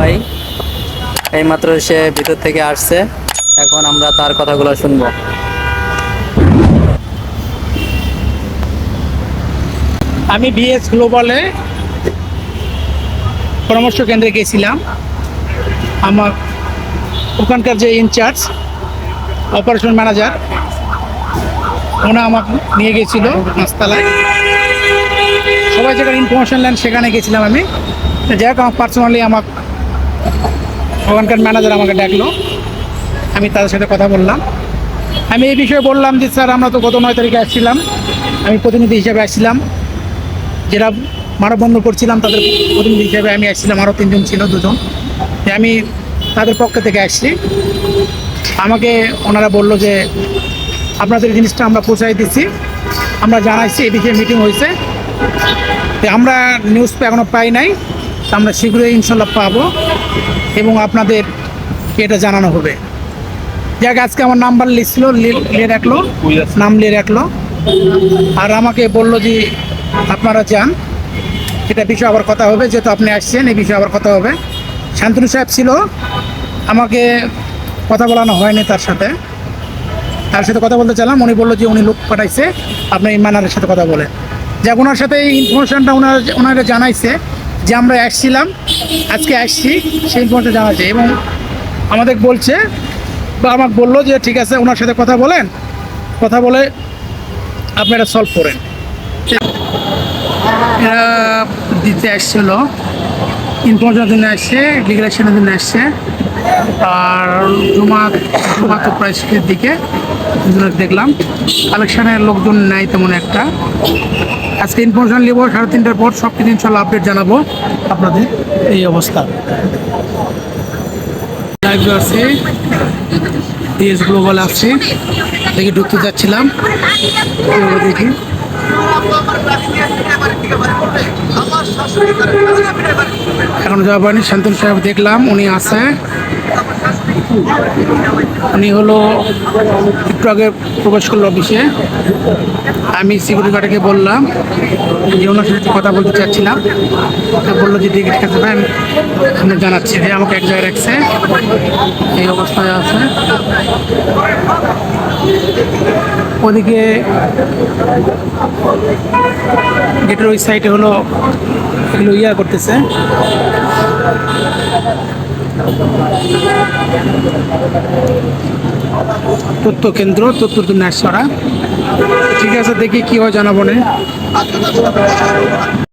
ভাই। এইমাত্র সে ভিতর থেকে আসছে। এখন আমরা তার কথাগুলো শুনব। আমি বিএস গ্লোবালে পরামর্শ কেন্দ্রে গেছিলাম। আমার ওখানকার যে ইনচার্জ, অপারেশন ম্যানেজার, ওনা আমাকে নিয়ে গেছিল পাঁচতলায় সবাই যেখানে ইনফরমেশন নেন, সেখানে গেছিলাম আমি। যাই হোক, আমার পার্সোনালি আমার ওখানকার ম্যানেজার আমাকে ডাকলো। আমি তাদের সাথে কথা বললাম। আমি এই বিষয়ে বললাম যে, স্যার, আমরা তো গত নয় তারিখে আসছিলাম। আমি প্রতিনিধি হিসাবে আসছিলাম। যারা মানববন্ধন করছিলাম, তাদের প্রতিনিধি হিসাবে আমি আসছিলাম। আরও তিনজন ছিল, দুজন। আমি তাদের পক্ষ থেকে আসছি। আমাকে ওনারা বলল যে, আপনাদের জিনিসটা আমরা পৌঁছাই দিচ্ছি। আমরা জানাইছি, এই বিষয়ে মিটিং হয়েছে। আমরা নিউজ এখনও পাই নাই। আমরা শীঘ্রই ইনশাল্লাহ পাবো এবং আপনাদের এটা জানানো হবে। যাক, আজকে আমার নাম্বার লিস্ট ছিল লি- লিয়ে রাখল, নাম লিয়ে রাখল। আর আমাকে বলল যে, আপনারা যান। এটা বিষয়ে আবার কথা হবে, যেহেতু আপনি আসছেন, এই বিষয়ে আবার কথা হবে। শান্তনু সাহেব ছিল, আমাকে কথা বলানো হয়নি তার সাথে। তার সাথে কথা বলতে চাইলাম, উনি বলল যে, উনি লোক পাঠাইছে, আপনি ইমানারের সাথে কথা বলে যাক ওনার সাথে এই ইনফরমেশনটা ওনার ওনারা জানাইছে। যে আমরা আসছিলাম, আজকে আসছি সেই ইনফরমেশন জানাচ্ছে এবং আমাদের বলছে বা আমাকে বলল যে, ঠিক আছে, ওনার সাথে কথা বলেন, কথা বলে আপনারা সলভ করেন। দিতে আসছিল ইনফরমেশনের জন্য আসছে লিগালেশনের জন্য আসছে, আর জমা জমা তো প্রায় শেষের দিকে। দেখলাম। কালেকশনের লোকজন নাই তেমন একটা। আজকে ইনফরমেশন নেব, সাড়ে তিনটার পর সব কিছু ইনশাল্লাহ আপডেট জানাব। আপনাদের এই অবস্থা। আছে। ডিএস গ্লোবাল আছে। দেখি ঢুকতে যাচ্ছিলাম দেখি। এখন যাওয়া পারেনি শান্তন সাহেব দেখলাম, উনি আছে। উনি হলো একটু আগে প্রবেশ করল অফিসে। আমি সিকিউরিটি গার্ডকে বললাম যে ওনার সাথে কথা বলতে চাচ্ছিলাম। বলল যে ঠিক আছে ভাই, আমি জানাচ্ছি যে আমাকে এক জায়গায় রাখছে। এই অবস্থায় আছে। ওদিকে গেটের ওই সাইডে হলো, এগুলো ইয়া করতেছে। তথ্য কেন্দ্র তথ্য ওরা ঠিক আছে দেখি কি হয় জানাব